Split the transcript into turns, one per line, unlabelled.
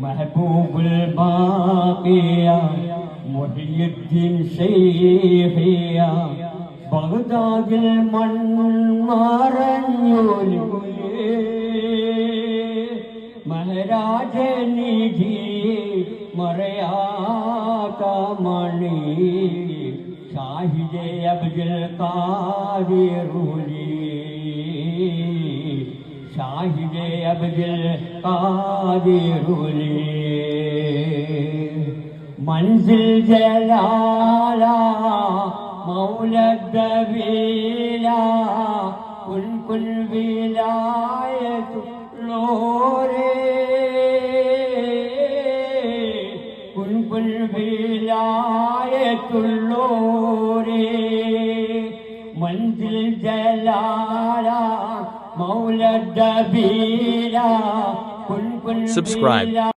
محبوب الباقية محي الدين شيخية ബഗ്ദാദിൽ മൺമറഞ്ഞൊലി മഹാരാജനിധി മറയാത്ത മണി ഷാഹിദെ Abdul കാദിറുലി ഷാഹിബേ അബിൽ Manzil ജലാല മൗലദ്ദീല കുൽകുൽ വിലായത്തുള്ളോരേ കുൽകുൽ വിലായത്തുള്ളോരേ Manzil ജലാല
Subscribe.